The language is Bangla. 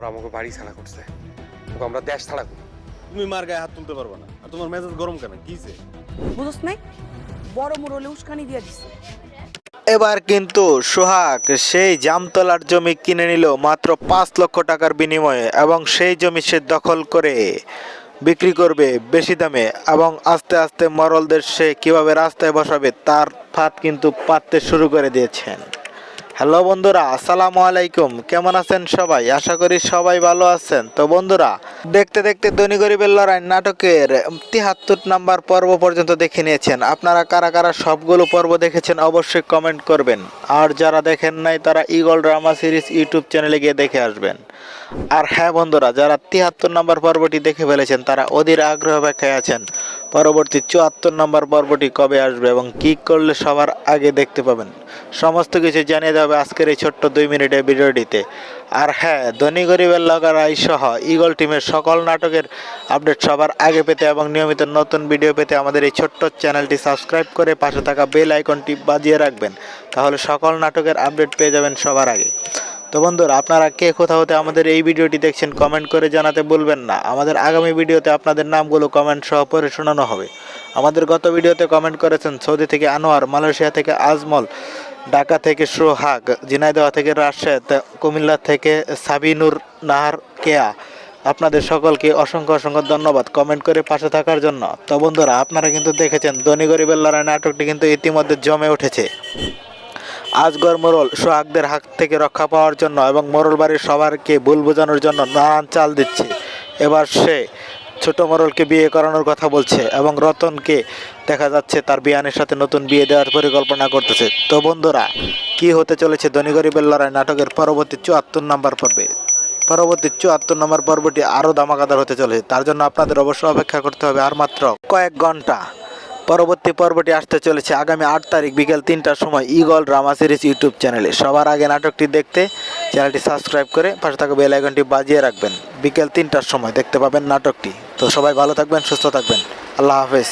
ওরা আমাকে বাড়ি ছাড়া করছে। ওকে আমরা দেশ ছাড়া করি। তুমি মার গায়ে হাত তুলতে পারবে না। আর তোমার মেজাজ গরম কেন? কিছে বুঝছ নাই? বড় মুরলে উস্কানি দিয়ে দিছে। এবার কিন্তু সোহাগ সেই জামতলার জমি কিনে নিল মাত্র পাঁচ লক্ষ টাকার বিনিময়ে এবং সেই জমি সে দখল করে বিক্রি করবে বেশি দামে এবং আস্তে আস্তে মরলদের সে কীভাবে রাস্তায় বসাবে তার ফাঁদ কিন্তু পাততে শুরু করে দিয়েছেন। হ্যালো বন্ধুরা, আসসালামু আলাইকুম। কেমন আছেন সবাই? আশা করি সবাই ভালো আছেন। তো বন্ধুরা, দেখতে দেখতে ধনী গরিবের লড়াই নাটকের তিহাত্তর নাম্বার পর্ব পর্যন্ত দেখে নিয়েছেন। আপনারা কারা কারা সবগুলো পর্ব দেখেছেন অবশ্যই কমেন্ট করবেন। আর যারা দেখেন নাই, তারা ইগল ড্রামা সিরিজ ইউটিউব চ্যানেলে গিয়ে দেখে আসবেন। আর হ্যাঁ বন্ধুরা, যারা তিয়াত্তর নম্বর পর্বটি দেখে ফেলেছেন, তারা অধীর আগ্রহ অপেক্ষায় আছেন। পরবর্তী চুয়াত্তর নম্বর পর্বটি কবে আসবে এবং কি করলে সবার আগে দেখতে পাবেন? সমস্ত কিছু জানিয়ে হবে আজকের এই ছোট্ট দুই মিনিটের ভিডিওটিতে। আর হ্যাঁ ধনী গরিবের লগারাই সহ ইগল টিমের সকল নাটকের আপডেট সবার আগে পেতে এবং নিয়মিত নতুন ভিডিও পেতে আমাদের এই ছোট্ট চ্যানেলটি সাবস্ক্রাইব করে পাশে থাকা বেল আইকনটি বাজিয়ে রাখবেন। তাহলে সকল নাটকের আপডেট পেয়ে যাবেন সবার আগে। তো বন্ধুরা, আপনারা কে কোথা হতে আমাদের এই ভিডিওটি দেখছেন কমেন্ট করে জানাতে বলবেন না। আমাদের আগামী ভিডিওতে আপনাদের নামগুলো কমেন্ট সহ পড়ে শোনানো হবে। আমাদের গত ভিডিওতে কমেন্ট করেছেন সৌদি থেকে আনোয়ার, মালয়েশিয়া থেকে আজমল, ঢাকা থেকে সোহাগ, ঝিনাইদহ থেকে রাশেদ, কুমিল্লা থেকে সাবিনুর নাহার কেয়া। আপনাদের সকলকে অসংখ্য অসংখ্য ধন্যবাদ কমেন্ট করে পাশে থাকার জন্য। তো বন্ধুরা, আপনারা কিন্তু দেখেছেন ধনী গরিবের লড়াই নাটকটি কিন্তু ইতিমধ্যে জমে উঠেছে। আজগর মোরল সোহাগদের হাত থেকে রক্ষা পাওয়ার জন্য এবং মোরল বাড়ির সবারকে ভুল বোঝানোর জন্য নানান চাল দিচ্ছে। এবার সে ছোট মোরলকে বিয়ে করানোর কথা বলছে এবং রতনকে দেখা যাচ্ছে তার বিয়ানের সাথে নতুন বিয়ে দেওয়ার পরিকল্পনা করতেছে। তো বন্ধুরা, কি হতে চলেছে ধনী গরিবের লড়াই নাটকের পরবর্তী চুয়াত্তর নম্বর পর্বে? পরবর্তী চুয়াত্তর নম্বর পর্বটি আরও ধামাকাদার হতে চলেছে। তার জন্য আপনাদের অবশ্যই অপেক্ষা করতে হবে আর মাত্র কয়েক ঘণ্টা। পরবর্তী পর্বটি আসতে চলেছে আগামী আট তারিখ বিকেল তিনটার সময় ইগল ড্রামা সিরিজ ইউটিউব চ্যানেলে। সবার আগে নাটকটি দেখতে চ্যানেলটি সাবস্ক্রাইব করে পাশে থাকা বেল আইকনটি বাজিয়ে রাখবেন। বিকেল তিনটার সময় দেখতে পাবেন নাটকটি। তো সবাই ভালো থাকবেন, সুস্থ থাকবেন। আল্লাহ হাফেজ।